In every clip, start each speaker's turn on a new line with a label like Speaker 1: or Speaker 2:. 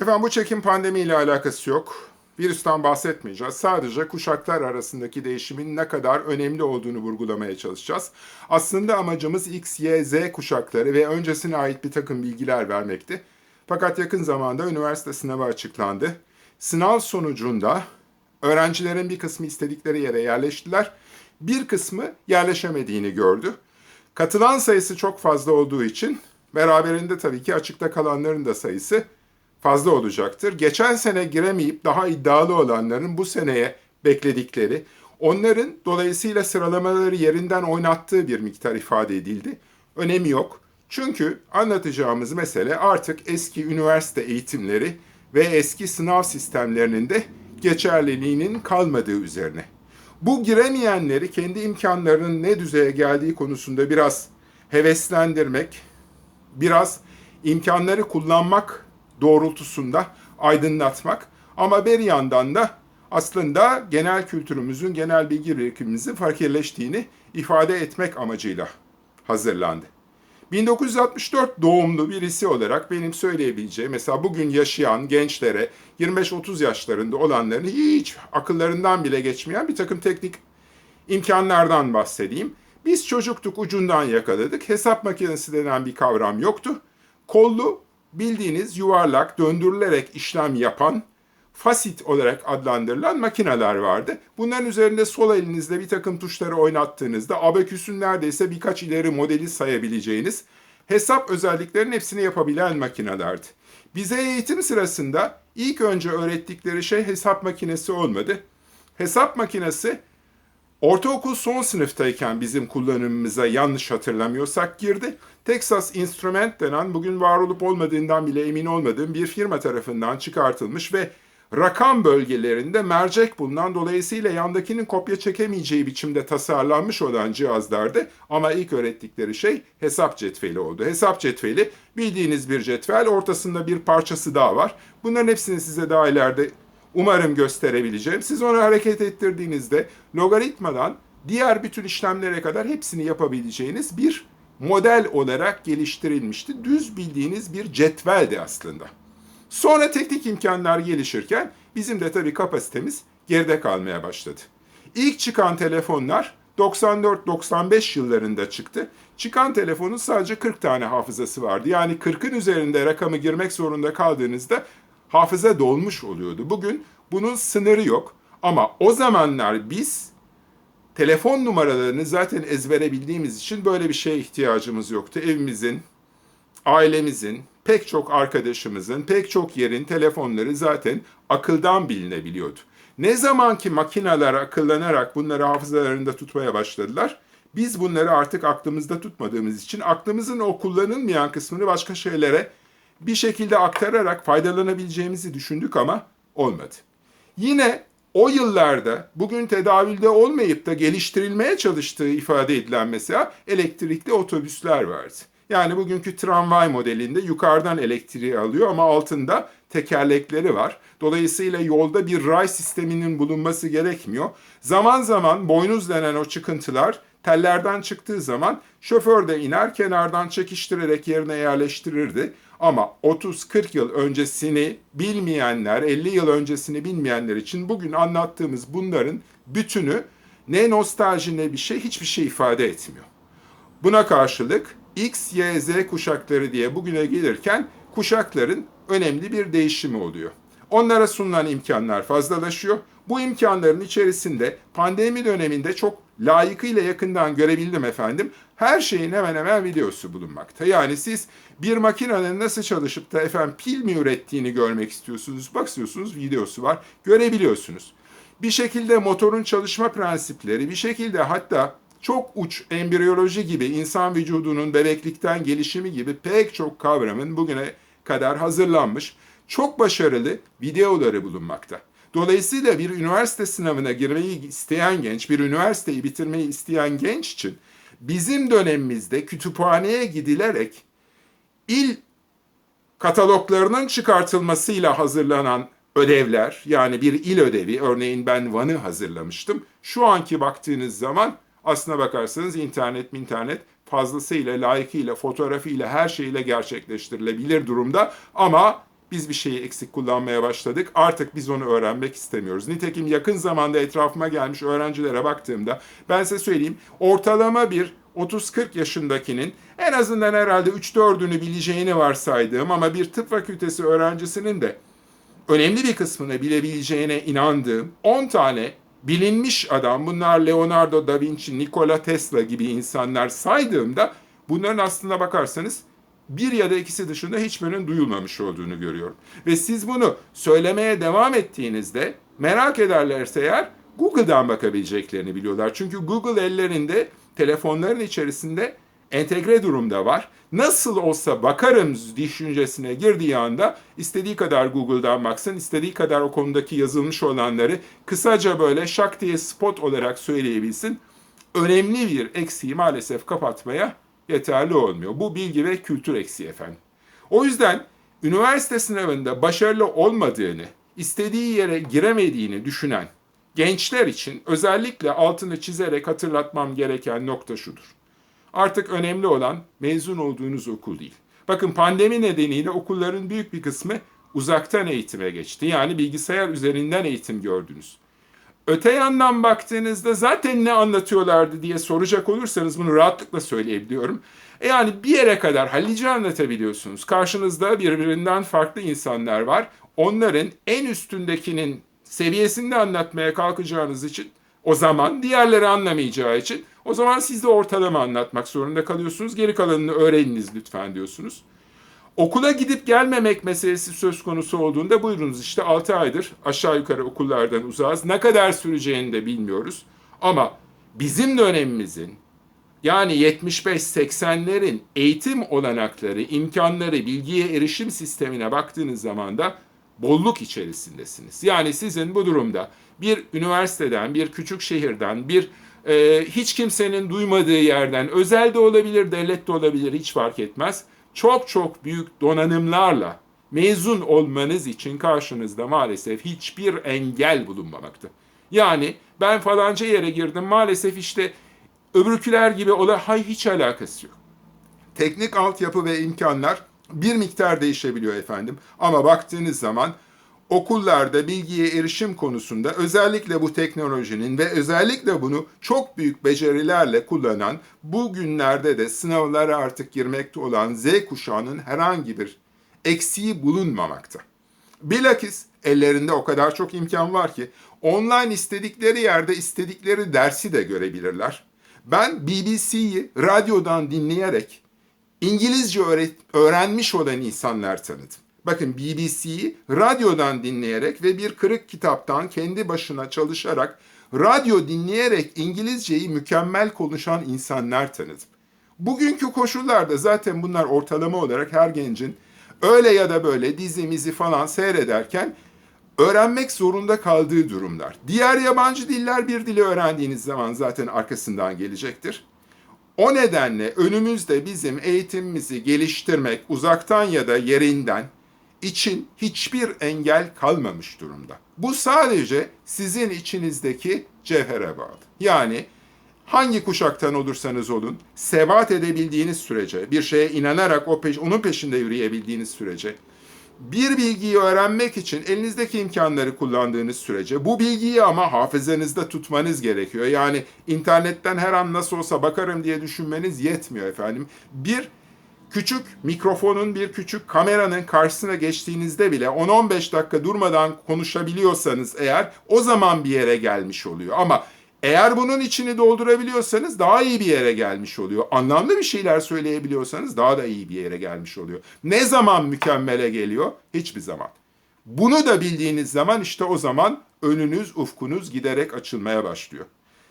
Speaker 1: Efendim bu çekim pandemiyle alakası yok. Virüsten bahsetmeyeceğiz. Sadece kuşaklar arasındaki değişimin ne kadar önemli olduğunu vurgulamaya çalışacağız. Aslında amacımız X, Y, Z kuşakları ve öncesine ait bir takım bilgiler vermekti. Fakat yakın zamanda üniversite sınavı açıklandı. Sınav sonucunda öğrencilerin bir kısmı istedikleri yere yerleştiler. Bir kısmı yerleşemediğini gördü. Katılan sayısı çok fazla olduğu için beraberinde tabii ki açıkta kalanların da sayısı fazla olacaktır. Geçen sene giremeyip daha iddialı olanların bu seneye bekledikleri, onların dolayısıyla sıralamaları yerinden oynattığı bir miktar ifade edildi. Önemi yok. Çünkü anlatacağımız mesele artık eski üniversite eğitimleri ve eski sınav sistemlerinin de geçerliliğinin kalmadığı üzerine. Bu giremeyenleri kendi imkanlarının ne düzeye geldiği konusunda biraz heveslendirmek, biraz imkanları kullanmak doğrultusunda aydınlatmak ama bir yandan da aslında genel kültürümüzün, genel bilgi birikimimizin fakirleştiğini ifade etmek amacıyla hazırlandı. 1964 doğumlu birisi olarak benim söyleyebileceğim mesela bugün yaşayan gençlere 25-30 yaşlarında olanların hiç akıllarından bile geçmeyen bir takım teknik imkanlardan bahsedeyim. Biz çocuktuk ucundan yakaladık. Hesap makinesi denen bir kavram yoktu. Kollu bildiğiniz yuvarlak döndürülerek işlem yapan fasit olarak adlandırılan makineler vardı. Bunların üzerinde sol elinizle bir takım tuşları oynattığınızda abaküsün neredeyse birkaç ileri modeli sayabileceğiniz hesap özelliklerinin hepsini yapabilen makinelerdi. Bize eğitim sırasında ilk önce öğrettikleri şey hesap makinesi olmadı. Hesap makinesi Ortaokul son sınıftayken bizim kullanımımıza yanlış hatırlamıyorsak girdi. Texas Instrument denen bugün var olup olmadığından bile emin olmadığım bir firma tarafından çıkartılmış ve rakam bölgelerinde mercek bulunan dolayısıyla yandakinin kopya çekemeyeceği biçimde tasarlanmış olan cihazlardı. Ama ilk öğrettikleri şey hesap cetveli oldu. Hesap cetveli bildiğiniz bir cetvel ortasında bir parçası daha var. Bunların hepsini size daha ileride umarım gösterebileceğim. Siz onu hareket ettirdiğinizde logaritmadan diğer bütün işlemlere kadar hepsini yapabileceğiniz bir model olarak geliştirilmişti. Düz bildiğiniz bir cetveldi aslında. Sonra teknik imkanlar gelişirken bizim de tabii kapasitemiz geride kalmaya başladı. İlk çıkan telefonlar 94-95 yıllarında çıktı. Çıkan telefonun sadece 40 tane hafızası vardı. Yani 40'ın üzerinde rakamı girmek zorunda kaldığınızda hafıza dolmuş oluyordu. Bugün bunun sınırı yok. Ama o zamanlar biz telefon numaralarını zaten ezbere bildiğimiz için böyle bir şeye ihtiyacımız yoktu. Evimizin, ailemizin, pek çok arkadaşımızın, pek çok yerin telefonları zaten akıldan bilinebiliyordu. Ne zaman ki makineler akıllanarak bunları hafızalarında tutmaya başladılar, biz bunları artık aklımızda tutmadığımız için aklımızın o kullanılmayan kısmını başka şeylere bir şekilde aktararak faydalanabileceğimizi düşündük ama olmadı. Yine o yıllarda bugün tedavülde olmayıp da geliştirilmeye çalıştığı ifade edilen mesela elektrikli otobüsler vardı. Yani bugünkü tramvay modelinde yukarıdan elektriği alıyor ama altında tekerlekleri var. Dolayısıyla yolda bir ray sisteminin bulunması gerekmiyor. Zaman zaman boynuz denen o çıkıntılar tellerden çıktığı zaman şoför de iner kenardan çekiştirerek yerine yerleştirirdi. Ama 30-40 yıl öncesini bilmeyenler, 50 yıl öncesini bilmeyenler için bugün anlattığımız bunların bütünü ne nostalji ne bir şey hiçbir şey ifade etmiyor. Buna karşılık X, Y, Z kuşakları diye bugüne gelirken kuşakların önemli bir değişimi oluyor. Onlara sunulan imkanlar fazlalaşıyor. Bu imkanların içerisinde pandemi döneminde çok layıkıyla yakından görebildim efendim. Her şeyin hemen hemen videosu bulunmakta. Yani siz bir makinenin nasıl çalışıp da efendim pil mi ürettiğini görmek istiyorsunuz. Bakıyorsunuz videosu var. Görebiliyorsunuz. Bir şekilde motorun çalışma prensipleri, bir şekilde hatta çok uç embriyoloji gibi insan vücudunun bebeklikten gelişimi gibi pek çok kavramın bugüne kadar hazırlanmış çok başarılı videoları bulunmakta. Dolayısıyla bir üniversite sınavına girmeyi isteyen genç, bir üniversiteyi bitirmeyi isteyen genç için bizim dönemimizde kütüphaneye gidilerek il kataloglarının çıkartılmasıyla hazırlanan ödevler, yani bir il ödevi, örneğin ben Van'ı hazırlamıştım. Şu anki baktığınız zaman aslına bakarsanız internet internet fazlasıyla, layıkıyla, fotoğrafıyla, her şeyle gerçekleştirilebilir durumda. Ama biz bir şeyi eksik kullanmaya başladık. Artık biz onu öğrenmek istemiyoruz. Nitekim yakın zamanda etrafıma gelmiş öğrencilere baktığımda ben size söyleyeyim ortalama bir 30-40 yaşındakinin en azından herhalde 3-4'ünü bileceğini varsaydığım ama bir tıp fakültesi öğrencisinin de önemli bir kısmını bilebileceğine inandığım 10 tane bilinmiş adam bunlar Leonardo da Vinci, Nikola Tesla gibi insanlar saydığımda bunların aslına bakarsanız bir ya da ikisi dışında hiçbirinin duyulmamış olduğunu görüyorum. Ve siz bunu söylemeye devam ettiğinizde merak ederlerse eğer Google'dan bakabileceklerini biliyorlar. Çünkü Google ellerinde telefonların içerisinde entegre durumda var. Nasıl olsa bakarım düşüncesine girdiği anda istediği kadar Google'dan baksın, istediği kadar o konudaki yazılmış olanları kısaca böyle şak diye spot olarak söyleyebilsin. Önemli bir eksiği maalesef kapatmaya yeterli olmuyor. Bu bilgi ve kültür eksiği efendim. O yüzden üniversite sınavında başarılı olmadığını, istediği yere giremediğini düşünen gençler için özellikle altını çizerek hatırlatmam gereken nokta şudur. Artık önemli olan mezun olduğunuz okul değil. Bakın pandemi nedeniyle okulların büyük bir kısmı uzaktan eğitime geçti. Yani bilgisayar üzerinden eğitim gördünüz. Öte yandan baktığınızda zaten ne anlatıyorlardı diye soracak olursanız bunu rahatlıkla söyleyebiliyorum. E yani bir yere kadar hallice anlatabiliyorsunuz. Karşınızda birbirinden farklı insanlar var. Onların en üstündekinin seviyesinde anlatmaya kalkacağınız için o zaman diğerleri anlamayacağı için o zaman siz de ortalama anlatmak zorunda kalıyorsunuz. Geri kalanını öğreniniz lütfen diyorsunuz. Okula gidip gelmemek meselesi söz konusu olduğunda buyurunuz işte 6 aydır aşağı yukarı okullardan uzağız. Ne kadar süreceğini de bilmiyoruz. Ama bizim dönemimizin yani 75-80'lerin eğitim olanakları, imkanları, bilgiye erişim sistemine baktığınız zaman da bolluk içerisindesiniz. Yani sizin bu durumda bir üniversiteden, bir küçük şehirden, bir e, hiç kimsenin duymadığı yerden, özel de olabilir, devlet de olabilir hiç fark etmez. Çok çok büyük donanımlarla mezun olmanız için karşınızda maalesef hiçbir engel bulunmamakta. Yani ben falanca yere girdim maalesef işte öbürküler gibi olay hay hiç alakası yok. Teknik altyapı ve imkanlar bir miktar değişebiliyor efendim. Ama baktığınız zaman okullarda bilgiye erişim konusunda özellikle bu teknolojinin ve özellikle bunu çok büyük becerilerle kullanan bugünlerde de sınavlara artık girmekte olan Z kuşağının herhangi bir eksiği bulunmamakta. Bilakis ellerinde o kadar çok imkan var ki online istedikleri yerde istedikleri dersi de görebilirler. Ben BBC'yi radyodan dinleyerek İngilizce öğrenmiş olan insanlar tanıdım. Bakın BBC'yi radyodan dinleyerek ve bir kırık kitaptan kendi başına çalışarak radyo dinleyerek İngilizceyi mükemmel konuşan insanlar tanıdım. Bugünkü koşullarda zaten bunlar ortalama olarak her gencin öyle ya da böyle dizimizi falan seyrederken öğrenmek zorunda kaldığı durumlar. Diğer yabancı diller bir dili öğrendiğiniz zaman zaten arkasından gelecektir. O nedenle önümüzde bizim eğitimimizi geliştirmek uzaktan ya da yerinden için hiçbir engel kalmamış durumda. Bu sadece sizin içinizdeki cevhere bağlı. Yani hangi kuşaktan olursanız olun, sebat edebildiğiniz sürece, bir şeye inanarak o peş, onun peşinde yürüyebildiğiniz sürece, bir bilgiyi öğrenmek için elinizdeki imkanları kullandığınız sürece bu bilgiyi ama hafızanızda tutmanız gerekiyor. Yani internetten her an nasıl olsa bakarım diye düşünmeniz yetmiyor efendim. Bir küçük mikrofonun bir küçük kameranın karşısına geçtiğinizde bile 10-15 dakika durmadan konuşabiliyorsanız eğer o zaman bir yere gelmiş oluyor. Ama eğer bunun içini doldurabiliyorsanız daha iyi bir yere gelmiş oluyor. Anlamlı bir şeyler söyleyebiliyorsanız daha da iyi bir yere gelmiş oluyor. Ne zaman mükemmele geliyor? Hiçbir zaman. Bunu da bildiğiniz zaman işte o zaman önünüz, ufkunuz giderek açılmaya başlıyor.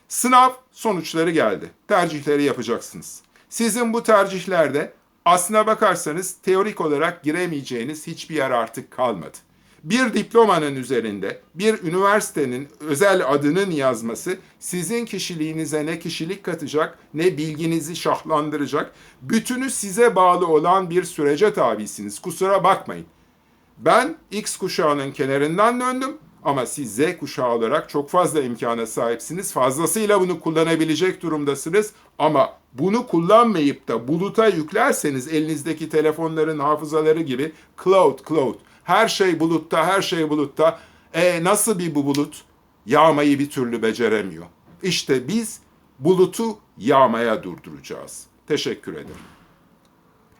Speaker 1: Sınav sonuçları geldi. Tercihleri yapacaksınız. Sizin bu tercihlerde aslına bakarsanız teorik olarak giremeyeceğiniz hiçbir yer artık kalmadı bir diplomanın üzerinde bir üniversitenin özel adının yazması sizin kişiliğinize ne kişilik katacak ne bilginizi şahlandıracak. Bütünü size bağlı olan bir sürece tabisiniz. Kusura bakmayın. Ben X kuşağının kenarından döndüm ama siz Z kuşağı olarak çok fazla imkana sahipsiniz. Fazlasıyla bunu kullanabilecek durumdasınız ama bunu kullanmayıp da buluta yüklerseniz elinizdeki telefonların hafızaları gibi cloud cloud Her şey bulutta, her şey bulutta. E nasıl bir bu bulut? Yağmayı bir türlü beceremiyor. İşte biz bulutu yağmaya durduracağız. Teşekkür ederim.